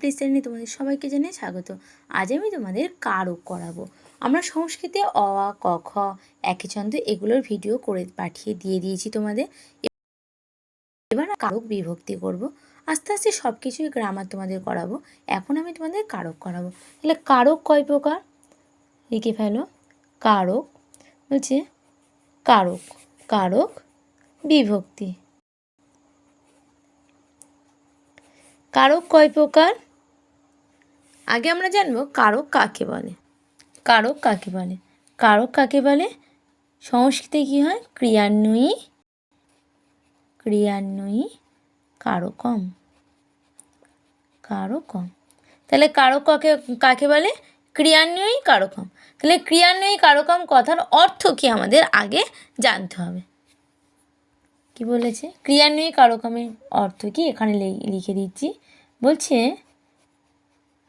Please তোমাদের সবাইকে জানিয়ে স্বাগত। আজ আমি তোমাদের কারক করাবো। আমরা সংস্কৃতে অ, আ, ক, খ একই ছন্দ এগুলোর ভিডিও করে পাঠিয়ে দিয়ে দিয়েছি তোমাদের। এবার কারক বিভক্তি করব। আস্তে আস্তে সব কিছুই গ্রামার তোমাদের করাবো। এখন আমি তোমাদের কারক করাবো। তাহলে কারক কয় প্রকার? লিখে ফেলো। কারক বলছে কারক কারক বিভক্তি। কারক কয় প্রকার? আগে আমরা জানব কারক কাকে বলে। কারক কাকে বলে? কারক কাকে বলে? সংস্কৃতে কী হয়? ক্রিয়ান্বয়ী ক্রিয়ান্বয়ী কারকম। কারকম। তাহলে কারক কাকে কাকে বলে? ক্রিয়ান্বয়ী কারকম। তাহলে ক্রিয়ান্বয়ী কারকম কথার অর্থ কি আমাদের আগে জানতে হবে। কি বলেছে? ক্রিয়ান্বয়ী কারকমের অর্থ কি? এখানে লিখে দিচ্ছি। বলছে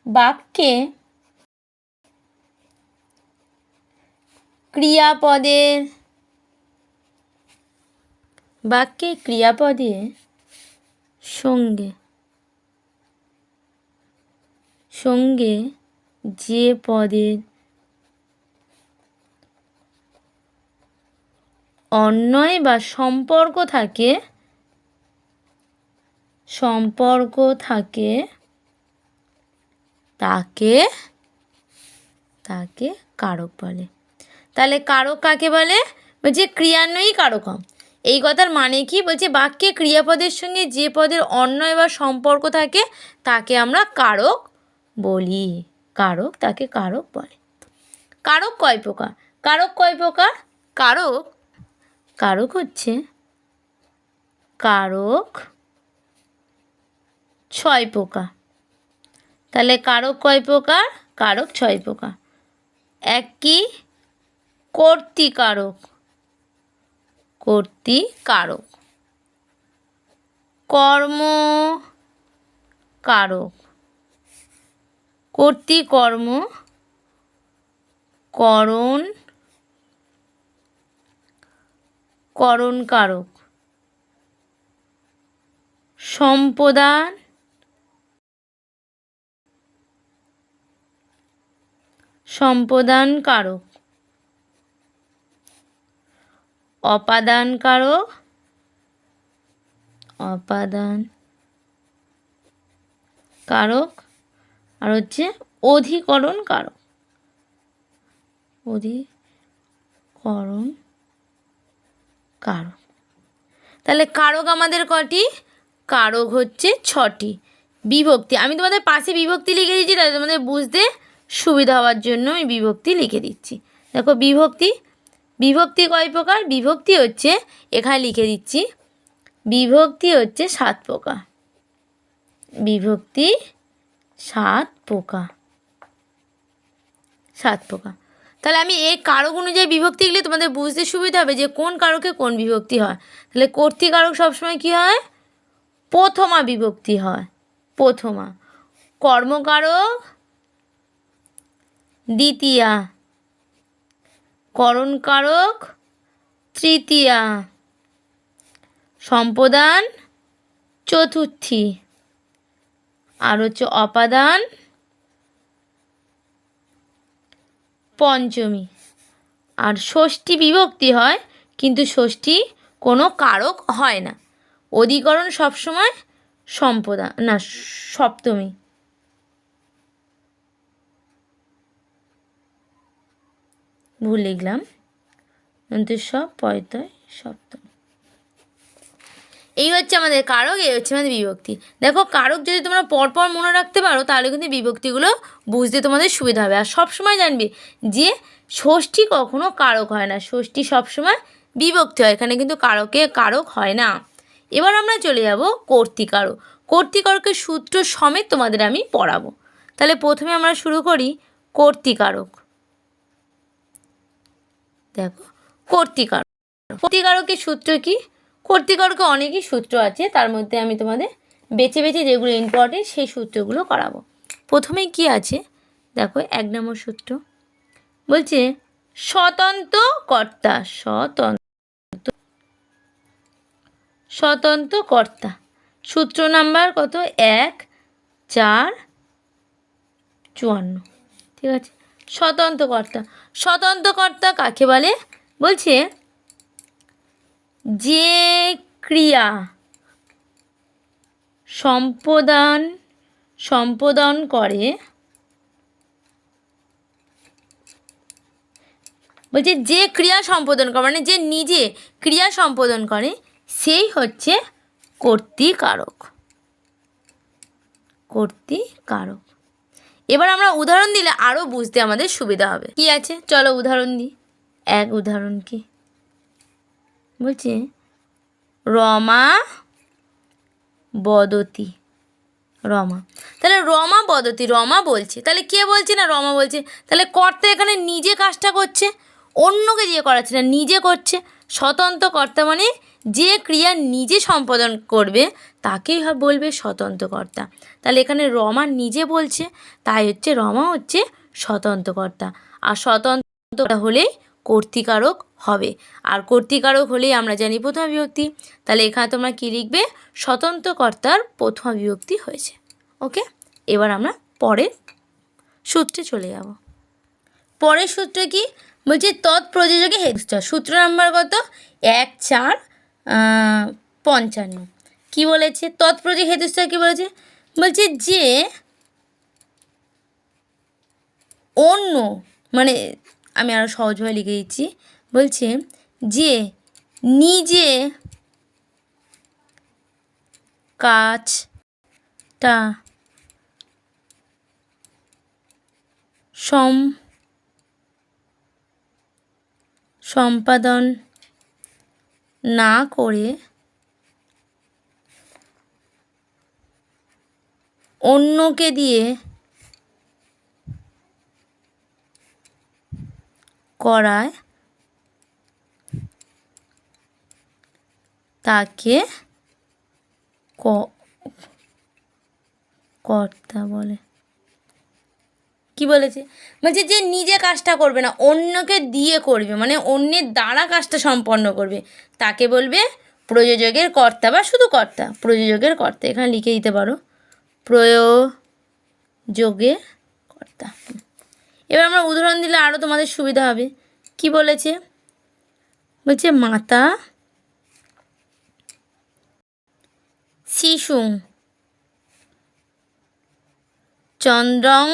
বাক্যে ক্রিয়াপদের বাক্যে ক্রিয়াপদের সঙ্গে সঙ্গে যে পদের অন্যয় বা সম্পর্ক থাকে সম্পর্ক থাকে তাকে তাকে কারক বলে। তাহলে কারক কাকে বলে? বলছে ক্রিয়ান্বয়ী কারকম। এই কথার মানে কি? বলছে বাক্যে ক্রিয়াপদের সঙ্গে যে পদের অন্যয় বা সম্পর্ক থাকে, তাকে আমরা কারক বলি। কারক তাকে কারক বলে। কারক কয় প্রকার? কারক কয় প্রকার? কারক কারক হচ্ছে, কারক ছয় প্রকার। তাহলে কারক কয় প্রকার? কারক ছয় প্রকার। এক কি কর্তিকারক। কর্তিকারক। কর্ম কারক কর্তিকর্ম করণ করণ কারক সম্পদান। সম্পদান কারক অপাদান কারক অপাদান কারক আর হচ্ছে অধিকরণ কারক অধিকরণ কারক তাহলে কারক আমাদের কটি? কারক হচ্ছে ছটি। বিভক্তি। আমি তোমাদের পাশে বিভক্তি লিখে দিচ্ছি তাহলে তোমাদের বুঝতে সুবিধা হওয়ার জন্য আমি বিভক্তি লিখে দিচ্ছি। দেখো বিভক্তি বিভক্তি কয় প্রকার? বিভক্তি হচ্ছে, এখানে লিখে দিচ্ছি, বিভক্তি হচ্ছে সাত প্রকার। বিভক্তি সাত পোকা সাত পোকা তাহলে আমি এই কারক অনুযায়ী বিভক্তি লিখলে তোমাদের বুঝতে সুবিধা হবে যে কোন কারকে কোন বিভক্তি হয়। তাহলে কর্তৃকারক সবসময় কি হয়? প্রথমা বিভক্তি হয়। প্রথমা। কর্মকারক দ্বিতীয়া। করণকারক তৃতীয়া। সম্পদান চতুর্থী। আর হচ্ছে অপাদান পঞ্চমী। আর ষষ্ঠী বিভক্তি হয়, কিন্তু ষষ্ঠী কোনো কারক হয় না। অধিকরণ সবসময় সম্পদা না, সপ্তমী। ভুল লিখলাম। সব পয়তয় সপ্তম এই হচ্ছে আমাদের কারক, এই হচ্ছে আমাদের বিভক্তি। দেখো, কারক যদি তোমরা পরপর মনে রাখতে পারো, তাহলে কিন্তু বিভক্তিগুলো বুঝতে তোমাদের সুবিধা হবে। আর সবসময় জানবে যে ষষ্ঠী কখনো কারক হয় না। ষষ্ঠী সবসময় বিভক্তি হয়। এখানে কিন্তু কারকে কারক হয় না। এবার আমরা চলে যাব কর্তিকারক। কর্তিকারকের সূত্র সমেত তোমাদের আমি পড়াবো। তাহলে প্রথমে আমরা শুরু করি কর্তিকারক। দেখো, কর্তিকারক। কর্তিকারকের সূত্র কি? কর্তিকারকে অনেকই সূত্র আছে, তার মধ্যে আমি তোমাদের বেছে বেছে যেগুলো ইম্পর্টেন্ট সেই সূত্রগুলো করাবো। প্রথমে কি আছে? দেখো, এক নম্বর সূত্র। বলছে, স্বতন্ত্র কর্তা, স্বতন্ত্র স্বতন্ত্র কর্তা। সূত্র নাম্বার কত? এক, চার, চুয়ান্ন। ঠিক আছে? স্বতন্ত্র কর্তা স্বতন্ত্র কর্তা কাকে বলে? বলছে, যে ক্রিয়া সম্পাদন সম্পাদন করে, বলছে যে ক্রিয়া সম্পাদন করে মানে যে নিজে ক্রিয়া সম্পাদন করে, সেই হচ্ছে কর্তৃকারক। কর্তৃকারক। এবার আমরা উদাহরণ দিলে আরও বুঝতে আমাদের সুবিধা হবে। কি আছে? চলো উদাহরণ দিই। এক উদাহরণ কি? বলছে, রমা বদতি। রমা। তাহলে রমা বদতি, রমা বলছে। তাহলে কে বলছে না রমা বলছে? তাহলে কর্তা এখানে নিজে কাজটা করছে, অন্যকে দিয়ে করাচ্ছে না, নিজে করছে। স্বতন্ত্র কর্তা মানে যে ক্রিয়া নিজে সম্পাদন করবে, তাকেই বলবে স্বতন্ত্র কর্তা তাহলে এখানে রমা নিজে বলছে, তাই হচ্ছে রমা হচ্ছে স্বতন্ত্র কর্তা আর স্বতন্ত্র হলেই কর্তৃকারক হবে। আর কর্তৃকারক হলেই আমরা জানি প্রথম বিভক্তি। তাহলে এখানে তোমরা কী লিখবে? স্বতন্ত্র কর্তার প্রথমা বিভক্তি হয়েছে। ওকে? এবার আমরা পরের সূত্রে চলে যাব। পরের সূত্র কি? বলছে তৎপ্রযোজকে হেতুস্থ সূত্র নাম্বার কত? এক চার পঞ্চান্ন। কি বলেছে? তৎপ্রযোজক হেতুস্থ কি বলেছে? বলছে যে অন্য মানে আমি আরও সহজভাবে লিখে দিচ্ছি, বলছে যে নিজে কাজটা সম সম্পাদন না করে অন্যকে দিয়ে করায় তাকে কর্তা বলে। কি বলেছে? বলছে যে নিজে কাজটা করবে না, অন্যকে দিয়ে করবে মানে অন্যের দ্বারা কাজটা সম্পন্ন করবে। তাকে বলবে প্রযোজকের কর্তা বা শুধু কর্তা, প্রযোজকের কর্তা, এখানে লিখে দিতে পারো। প্রয়োগে কর্তা। এবার আমরা উদাহরণ দিলে আরও তোমাদের সুবিধা হবে। কি বলেছে? বলছে, মাতা শিশু চন্দ্রং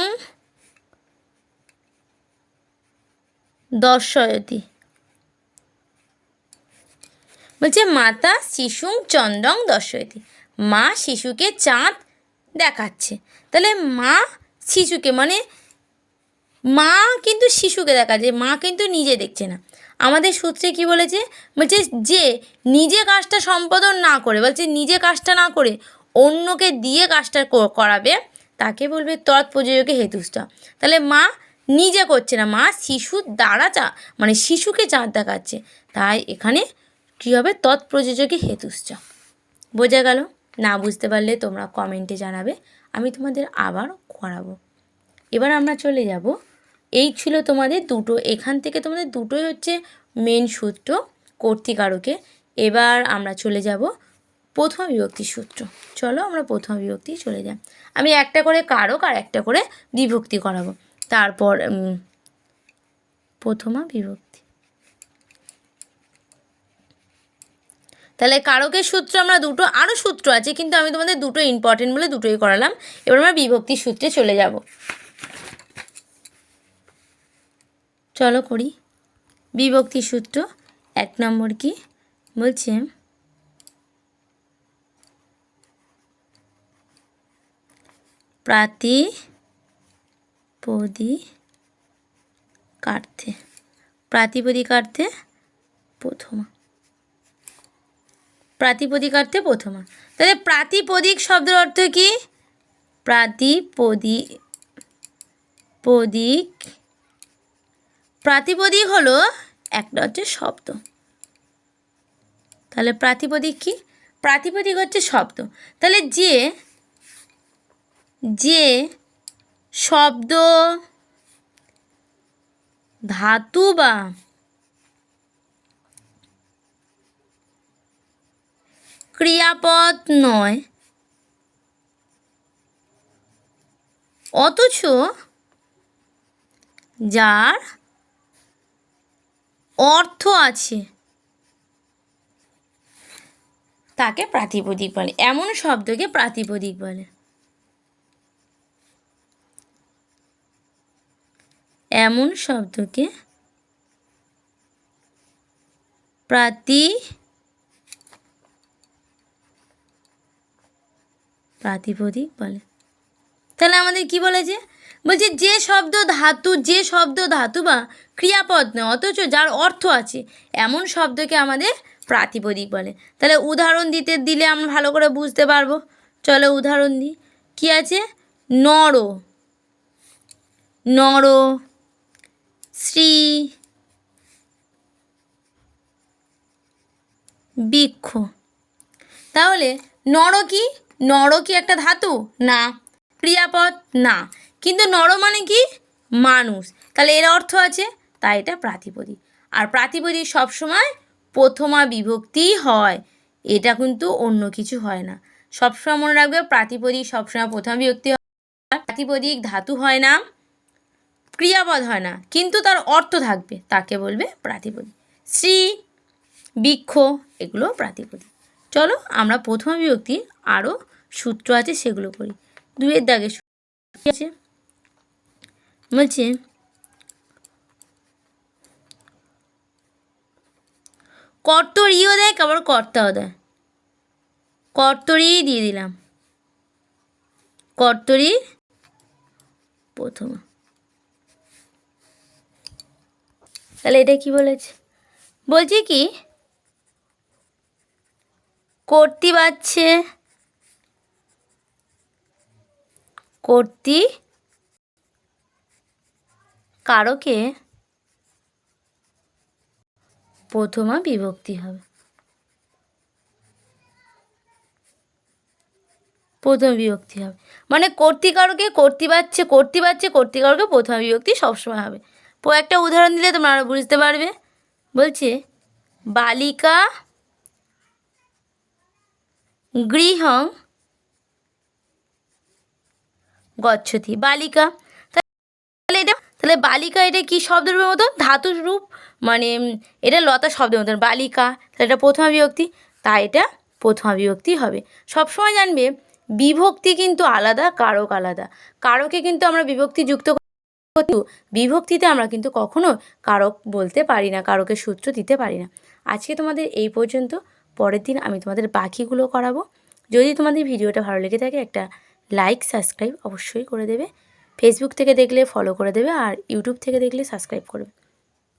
দর্শয়তি। বলছে, মাতা শিশু চন্দ্রং দর্শয়তি। মা শিশুকে চাঁদ দেখাচ্ছে। তাহলে মা শিশুকে মানে মা কিন্তু শিশুকে দেখাচ্ছে, মা কিন্তু নিজে দেখছে না। আমাদের সূত্রে কি বলেছে? বলছে যে, নিজে কাজটা সম্পাদন না করে, বলছে নিজে কাজটা না করে অন্যকে দিয়ে কাজটা করাবে, তাকে বলবে তৎপ্রযোজকে হেতুষ্টা। তাহলে মা নিজে করছে না। মা শিশুর দ্বারা চা মানে শিশুকে চাঁদ দেখাচ্ছে। তাই এখানে কী হবে? তৎপ্রযোজকে হেতুষ্চ বোঝা গেল? না বুঝতে পারলে তোমরা কমেন্টে জানাবে। আমি তোমাদের আবার করাবো। এবার আমরা চলে যাব। এই ছিল তোমাদের দুটো। এখান থেকে তোমাদের দুটোই হচ্ছে মেন সূত্র, কর্তিকারকে। এবার আমরা চলে যাব প্রথম বিভক্তি সূত্র। চলো আমরা প্রথম বিভক্তি চলে যাই। আমি একটা করে কারক আর একটা করে বিভক্তি করাবো। তারপর প্রথমা বিভক্তি। তাহলে কারকের সূত্র আমরা দুটো আরও সূত্র আছে, কিন্তু আমি তোমাদের দুটো ইম্পর্টেন্ট বলে দুটোই করালাম। এবার আমরা বিভক্তি সূত্রে চলে যাব। চলো করি। বিভক্তি সূত্র এক নম্বর কি? বলছে প্রাতিপদিকার্থে প্রাতিপদিকার্থে প্রথমা। প্রাতিপদিকার্থে প্রথমা। তাহলে প্রাতিপদিক শব্দের অর্থ কি? প্রাতিপদি পদিক প্রাতিপদিক হলো একটা হচ্ছে শব্দ। তাহলে প্রাতিপদিক কি? প্রাতিপদিক হচ্ছে শব্দ। তাহলে যে যে শব্দ ধাতু বা ক্রিয়াপদ নয়। অথচ যার অর্থ আছে। তাকে প্রাতিপদিক বলে, এমন শব্দকে প্রাতিপদিক বলে। এমন শব্দকে প্রাতি প্রাতিপদিক বলে। তাহলে আমাদের কি বলেছে বলছে যে শব্দ ধাতু, যে শব্দ ধাতু বা ক্রিয়াপদ নয়, অথচ যার অর্থ আছে, এমন শব্দকে আমাদের প্রাতিপদিক বলে। তাহলে উদাহরণ দিতে দিলে আমরা ভালো করে বুঝতে পারব। চলো উদাহরণ দিই। কী আছে? নর। নর। শ্রী বৃক্ষ। তাহলে নর কি নর কি একটা ধাতু? না। ক্রিয়াপদ? না। কিন্তু নর মানে কি? মানুষ। তাহলে এর অর্থ আছে, তাই এটা প্রাতিপদিক। আর প্রাতিপদিক সবসময় প্রথমা বিভক্তি হয়। এটা কিন্তু অন্য কিছু হয় না। সবসময় মনে রাখবে প্রাতিপদিক সবসময় প্রথমা বিভক্তি হয়। প্রাতিপদিক ধাতু হয় না। ক্রিয়াপদ হয় না, কিন্তু তার অর্থ থাকবে, তাকে বলবে প্রাতিপদিক। শ্রী, বৃক্ষ, এগুলো প্রাতিপদিক। চলো আমরা প্রথম বিভক্তি আরও সূত্র আছে, সেগুলো করি দুয়ের দাগে আছে, বলছে, কর্তরিও দেয় আবার কর্তাও দেয়। কর্তরি দিয়ে দিলাম। কর্তরি, প্রথম। তাহলে এটা কি বলেছে? বলছি কি, কর্তি বাচ্ছে কর্তি কারকে প্রথমা বিভক্তি হবে। প্রথম বিভক্তি হবে। মানে কর্তিকারকে কর্তি বাচ্ছে কর্তি বাচ্ছে কর্তিকারকে প্রথম বিভক্তি সবসময় হবে। তো একটা উদাহরণ দিলে তোমরা আরও বুঝতে পারবে। বলছে, বালিকা গৃহং গচ্ছতি। বালিকা, তাহলে এটা তাহলে বালিকা এটা কি শব্দের মতন ধাতু রূপ মানে এটা লতা শব্দের মতন। বালিকা, তাহলে এটা প্রথমা বিভক্তি তাই এটা প্রথমা বিভক্তি হবে। সবসময় জানবে, বিভক্তি কিন্তু আলাদা, কারক আলাদা। কারকে কিন্তু আমরা বিভক্তি যুক্ত কিন্তু বিভক্তিতে আমরা কিন্তু কখনো কারক বলতে পারি না কারকের সূত্র দিতে পারি না। আজকে তোমাদের এই পর্যন্ত। পরের দিন আমি তোমাদের বাকিগুলো করাবো। যদি তোমাদের ভিডিওটা ভালো লেগে থাকে, একটা লাইক, সাবস্ক্রাইব অবশ্যই করে দেবে। ফেসবুক থেকে দেখলে ফলো করে দেবে আর ইউটিউব থেকে দেখলে সাবস্ক্রাইব করবে।